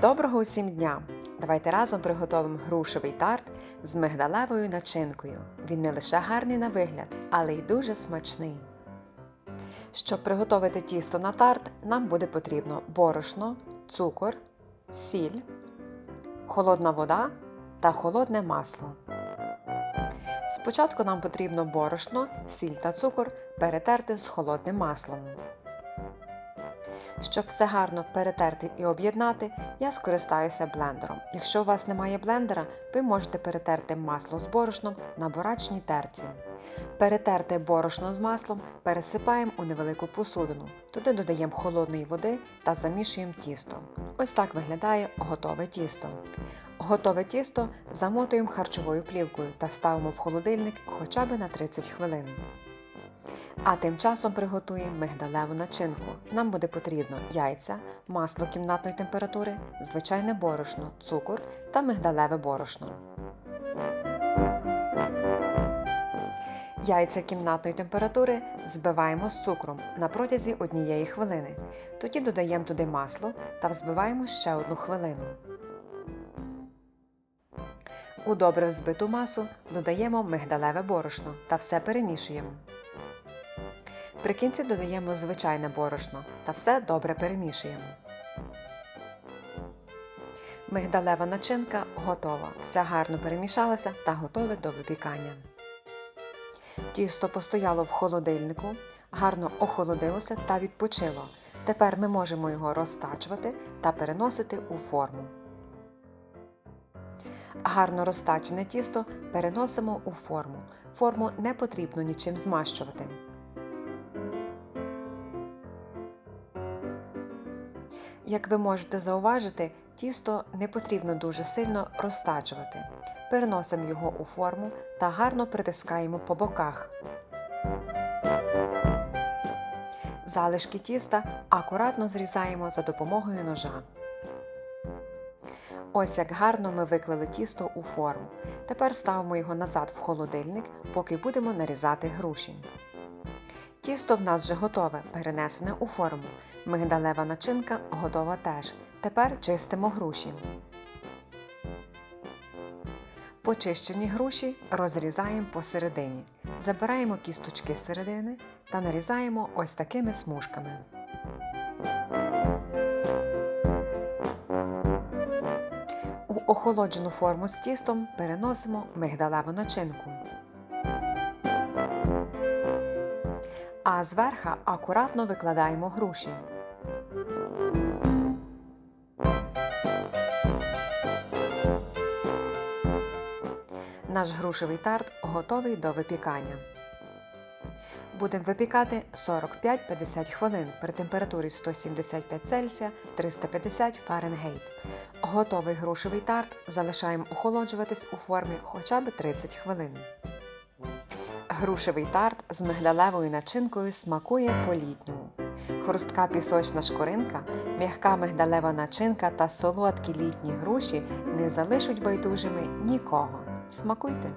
Доброго усім дня! Давайте разом приготуємо грушевий тарт з мигдалевою начинкою. Він не лише гарний на вигляд, але й дуже смачний. Щоб приготувати тісто на тарт, нам буде потрібно борошно, цукор, сіль, холодна вода та холодне масло. Спочатку нам потрібно борошно, сіль та цукор перетерти з холодним маслом. Щоб все гарно перетерти і об'єднати, я скористаюся блендером. Якщо у вас немає блендера, ви можете перетерти масло з борошном на борачній терці. Перетерте борошно з маслом пересипаємо у невелику посудину. Туди додаємо холодної води та замішуємо тісто. Ось так виглядає готове тісто. Готове тісто замотуємо харчовою плівкою та ставимо в холодильник хоча б на 30 хвилин. А тим часом приготуємо мигдалеву начинку. Нам буде потрібно яйця, масло кімнатної температури, звичайне борошно, цукор та мигдалеве борошно. Яйця кімнатної температури збиваємо з цукром на протязі однієї хвилини. Тоді додаємо туди масло та взбиваємо ще одну хвилину. У добре взбиту масу додаємо мигдалеве борошно та все перемішуємо. При кінці додаємо звичайне борошно та все добре перемішуємо. Мигдалева начинка готова. Все гарно перемішалося та готове до випікання. Тісто постояло в холодильнику, гарно охолодилося та відпочило. Тепер ми можемо його розтачувати та переносити у форму. Гарно розтачене тісто переносимо у форму. Форму не потрібно нічим змащувати. Як ви можете зауважити, тісто не потрібно дуже сильно розтачувати. Переносимо його у форму та гарно притискаємо по боках. Залишки тіста акуратно зрізаємо за допомогою ножа. Ось як гарно ми виклали тісто у форму. Тепер ставимо його назад в холодильник, поки будемо нарізати груші. Тісто в нас вже готове, перенесене у форму. Мигдалева начинка готова теж. Тепер чистимо груші. Почищені груші розрізаємо посередині. Забираємо кісточки з середини та нарізаємо ось такими смужками. У охолоджену форму з тістом переносимо мигдалеву начинку. А зверха акуратно викладаємо груші. Наш грушевий тарт готовий до випікання. Будемо випікати 45-50 хвилин при температурі 175 Цельсія 350 Фаренгейт. Готовий грушевий тарт залишаємо охолоджуватись у формі хоча б 30 хвилин. Грушевий тарт з мигдалевою начинкою смакує по-літньому. Хрустка пісочна шкоринка, м'яка мигдалева начинка та солодкі літні груші не залишать байдужими нікого. Смакуйте!